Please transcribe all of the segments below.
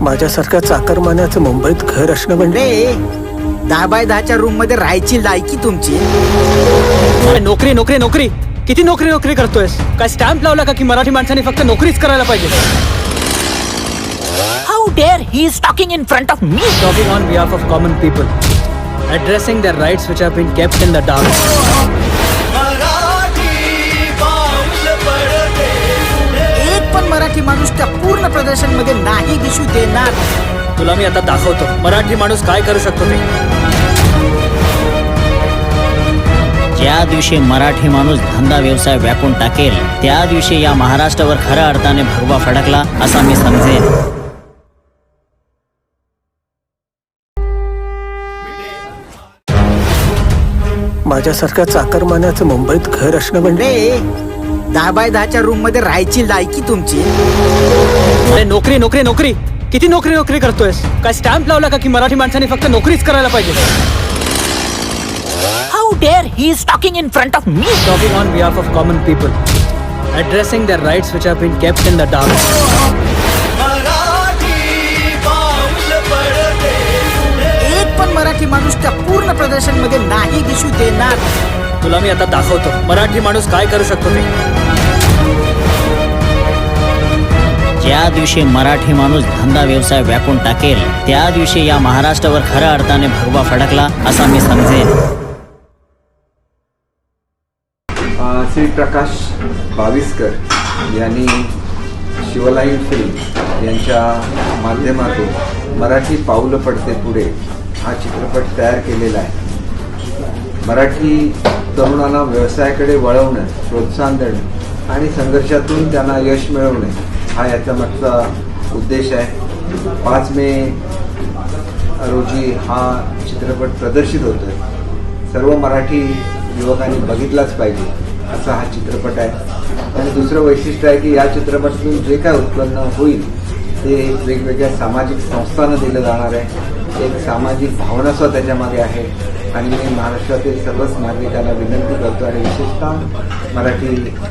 माझ्यासारख्या चाकरमान्याचं मुंबईत घर असणं म्हणजे दहा बाय दहाच्या रूममध्ये राहायची लायकी तुमची? नोकरी नोकरी नोकरी. किती नोकरी नोकरी करतोयस? काय स्टॅम्प लावला का की मराठी माणसाने फक्त नोकरीच करायला पाहिजे? How dare he is talking in front of me? Talking on behalf of common people addressing the rights which have been kept in the dark माणूस त्या पूर्ण प्रदर्शनमध्ये नाही दिसू देणार. तुला मी आता दाखवतो. मराठी माणूस काय करू शकतो ते? ज्या दिवशी मराठी माणूस धंदा व्यवसाय व्यापून टाकेल त्या दिवशी या महाराष्ट्रावर खऱ्या अर्थाने भगवा फडकला असा मी समजेन. माझ्यासारख्या चाकरमान्याचं मुंबईत घर असणं म्हणजे दहा बाय दहाच्या रूममध्ये राहायची लायकी तुमची. अरे नोकरी नोकरी नोकरी. किती नोकरी नोकरी करतोयस? काय स्टॅम्प लावला का की मराठी माणसाने फक्त नोकरीच करायला पाहिजे? How dare he is talking in front of me? Talking on behalf of common people addressing the rights which have been kept in the dark एक पण मराठी माणूस त्या पूर्ण प्रदर्शनमध्ये नाही दिसू देणार. तुला मी आता दाखवतो. मराठी माणूस काय करू शकतो ते? ज्या दिवशी मराठी माणूस धंदा व्यवसाय व्यापून टाकेल त्या दिवशी या महाराष्ट्रावर खऱ्या अर्थाने भगवा फडकला असा मी समजेन. श्री प्रकाश बाविस्कर यांनी शिवलाईन फिल्म यांच्या माध्यमातून मराठी पाऊलं पडते पुढे हा चित्रपट तयार केलेला आहे. मराठी तरुणांना व्यवसायाकडे वळवणं प्रोत्साहन देणं आणि संघर्षातून त्यांना यश मिळवणे हा याचा मागचा उद्देश आहे. पाच मे रोजी हा चित्रपट प्रदर्शित होतोय. सर्व मराठी युवकांनी बघितलाच पाहिजे असा हा चित्रपट आहे. आणि दुसरं वैशिष्ट्य आहे की या चित्रपटातून जे काय उत्पन्न होईल ते वेगवेगळ्या सामाजिक संस्थांना दिलं जाणार आहे. एक सामाजिक भावना सुद्धा त्याच्यामध्ये आहे. आणि मी महाराष्ट्रातील सर्वच नागरिकांना विनंती करतो आणि विशेषतः मराठी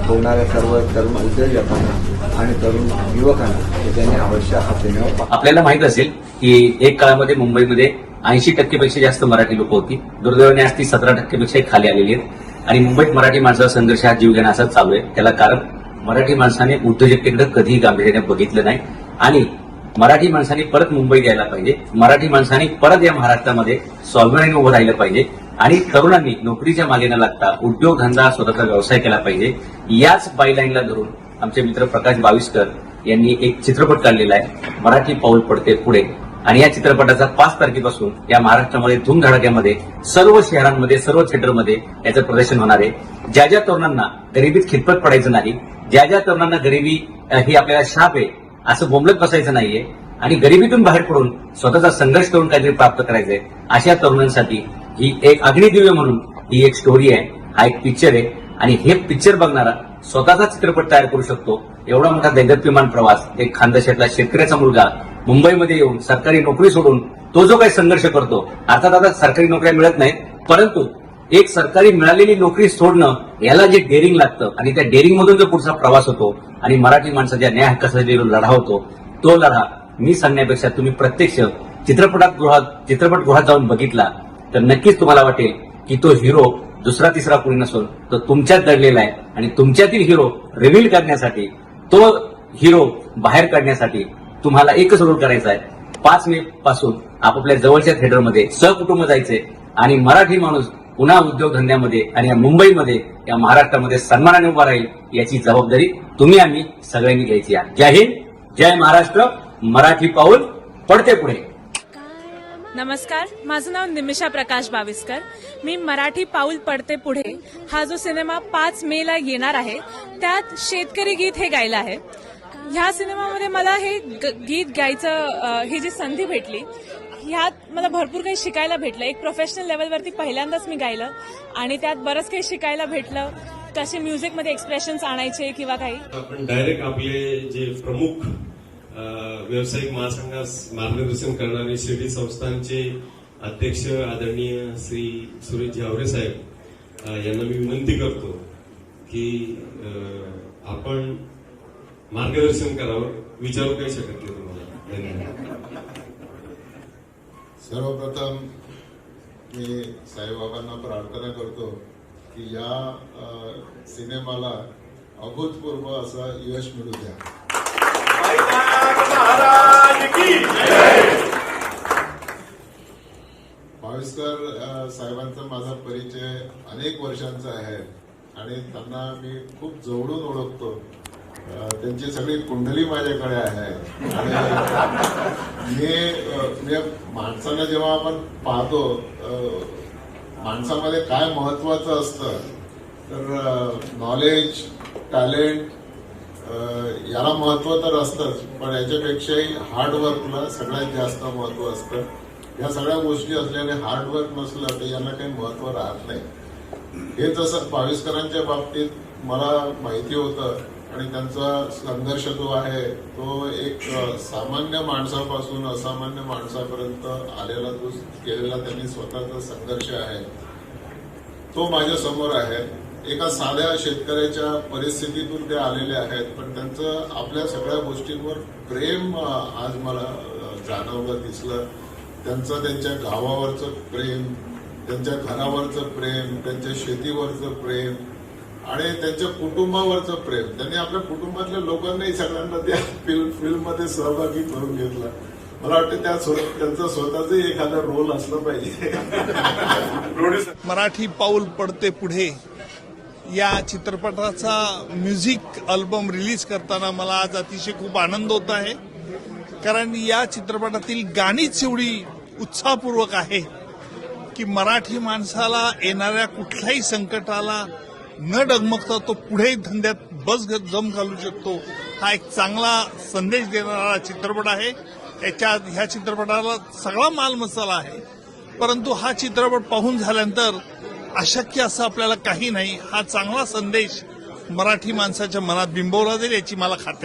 बोलणाऱ्या सर्व तरुण उद्योजकांना आणि तरुण युवकांना की त्यांनी अवश्य हा सिनेमा आपल्याला माहीत असेल की एक काळामध्ये मुंबईमध्ये ऐंशी टक्केपेक्षा जास्त मराठी लोक होती. दुर्दैवाने आज ती सतरा टक्केपेक्षा खाली आलेली आहेत. आणि मुंबईत मराठी माणसाचा संघर्ष हा जीव घेणं असाच चालू आहे. त्याला कारण मराठी माणसाने उद्योजकतेकडे कधीही गांभीर्याने बघितलं नाही. आणि मराठी माणसांनी परत मुंबईत यायला पाहिजे. मराठी माणसांनी परत या महाराष्ट्रामध्ये स्वाभिमानाने उभं राहिलं पाहिजे. आणि तरुणांनी नोकरीच्या मागे न लागता उद्योगधंदा स्वतःचा व्यवसाय केला पाहिजे. याच बायलाईनला धरून आमचे मित्र प्रकाश बाविस्कर यांनी एक चित्रपट काढलेला आहे मराठी पाऊल पडते पुढे. आणि या चित्रपटाचा पाच तारखेपासून या महाराष्ट्रामध्ये धूमधडाक्यामध्ये सर्व शहरांमध्ये सर्व थिएटरमध्ये याचं प्रदर्शन होणार आहे. ज्या ज्या तरुणांना गरिबीत खितपत पडायचं नाही ज्या ज्या तरुणांना गरिबी ही आपल्याला शाप आहे असं बोंबलत बसायचं नाहीये आणि गरिबीतून बाहेर पडून स्वतःचा संघर्ष करून काहीतरी प्राप्त करायचंय अशा तरुणांसाठी ही एक अग्निदिव्य म्हणून ही एक स्टोरी आहे. हा एक पिक्चर आहे. आणि हे पिक्चर बघणारा स्वतःचा चित्रपट तयार करू शकतो. एवढा मोठा दैदत्यमान प्रवास एक खानदेशातला शेतकऱ्याचा मुलगा मुंबईमध्ये येऊन सरकारी नोकरी सोडून तो जो काही संघर्ष करतो अर्थात आता सरकारी नोकऱ्या मिळत नाहीत परंतु एक सरकारी मिळालेली नोकरी सोडणं याला जे डेअरिंग लागतं आणि त्या डेअरिंग मधून जो पुढचा प्रवास होतो आणि मराठी माणसाच्या न्याय हक्कासाठी लढा होतो तो लढा मी सांगण्यापेक्षा तुम्ही प्रत्यक्ष चित्रपटात गृहात चित्रपटगृहात जाऊन बघितला तर नक्कीच तुम्हाला वाटेल की तो हिरो दुसरा तिसरा कोणी नसून तो तुमच्यात दडलेला आहे. आणि तुमच्यातील हिरो रिव्हील करण्यासाठी तो हिरो बाहेर काढण्यासाठी तुम्हाला एकच रोल करायचा आहे. पाच मे पासून आपापल्या जवळच्या थिएटरमध्ये सहकुटुंब जायचे आणि मराठी माणूस पुन्हा उद्योगधंद्यामध्ये आणि या मुंबईमध्ये या महाराष्ट्रामध्ये सन्मानाने उभा राहील याची जबाबदारी तुम्ही आम्ही सगळ्यांनी घ्यायची आहे. जय हिंद जय महाराष्ट्र. मराठी पाऊल पडते पुढे. नमस्कार माझं नाव निमिषा प्रकाश बाविस्कर. मी मराठी पाऊल पडते पुढे हा जो सिनेमा पाच मे ला येणार आहे त्यात शेतकरी गीत हे गायलं आहे. ह्या सिनेमामध्ये मला हे गीत गायचं ही जी संधी भेटली ह्यात मला भरपूर काही शिकायला भेटलं. एक प्रोफेशनल लेवलवरती पहिल्यांदाच मी गायलं आणि त्यात बरंच काही शिकायला भेटलं. कसे म्युझिकमध्ये एक्सप्रेशन्स आणायचे किंवा काही. आपण डायरेक्ट आपले जे प्रमुख व्यावसायिक महासंघास मार्गदर्शन करणारे शिर्डी संस्थांचे अध्यक्ष आदरणीय श्री सुरेश झावरे साहेब यांना मी विनंती करतो की आपण मार्गदर्शन करावं. विचारू काही शकत नाही तुम्हाला. धन्यवाद. सर्वप्रथम मी साईबाबांना प्रार्थना करतो की या सिनेमाला अभूतपूर्व असं यश मिळू द्या. भाविस्कर साहेबांचा माझा परिचय अनेक वर्षांचा आहे आणि त्यांना मी खूप जवळून ओळखतो. त्यांची सगळी कुंडली माझ्याकडे आहे. आणि मी म्हणजे माणसाला जेव्हा आपण पाहतो माणसामध्ये काय महत्वाचं असतं तर नॉलेज टॅलेंट याला महत्त्व तर असतंच पण याच्यापेक्षाही हार्डवर्कला सगळ्यात जास्त महत्त्व असतं. या सगळ्या गोष्टी असल्याने हार्डवर्क नसलं तर यांना काही महत्त्व राहत नाही. हे जसं भाविस्करांच्या बाबतीत मला माहिती होतं आणि त्यांचा संघर्ष जो आहे तो एक सामान्य माणसापासून असामान्य माणसापर्यंत आलेला जो केलेला त्यांनी स्वतःचा संघर्ष आहे तो माझ्यासमोर आहे. एका साध्या शेतकऱ्याच्या परिस्थितीतून ते आलेले आहेत पण त्यांचं आपल्या सगळ्या गोष्टींवर प्रेम आज मला जाणवलं दिसलं. त्यांचं त्यांच्या गावावरचं प्रेम त्यांच्या घरावरचं प्रेम त्यांच्या शेतीवरचं प्रेम आणि त्यांच्या कुटुंबावरचं प्रेम. त्यांनी आपल्या कुटुंबातल्या लोकांनाही सगळ्यांना त्या फिल्म फिल्ममध्ये सहभागी करून घेतला. मला वाटतं त्या त्यांचा स्वतःच एखादा रोल असला पाहिजे. मराठी पाऊल पडते पुढे. या चित्रपटाचा म्युझिक अल्बम रिलीज करताना मला आज अतिशय खूप आनंद होत आहे. कारण या चित्रपटातील गाणीच एवढी उत्साहपूर्वक आहे की मराठी माणसाला येणाऱ्या कुठल्याही संकटाला न डगमगता तो पुढेही धंद्यात बस जम घालू शकतो. हा एक चांगला संदेश देणारा चित्रपट आहे. याच्यात ह्या चित्रपटाला सगळा मालमसाला आहे. परंतु हा चित्रपट पाहून झाल्यानंतर अशक्य असं आपल्याला काही नाही. हा चांगला संदेश मराठी माणसाच्या मनात बिंबवला जाईल याची मला खात्री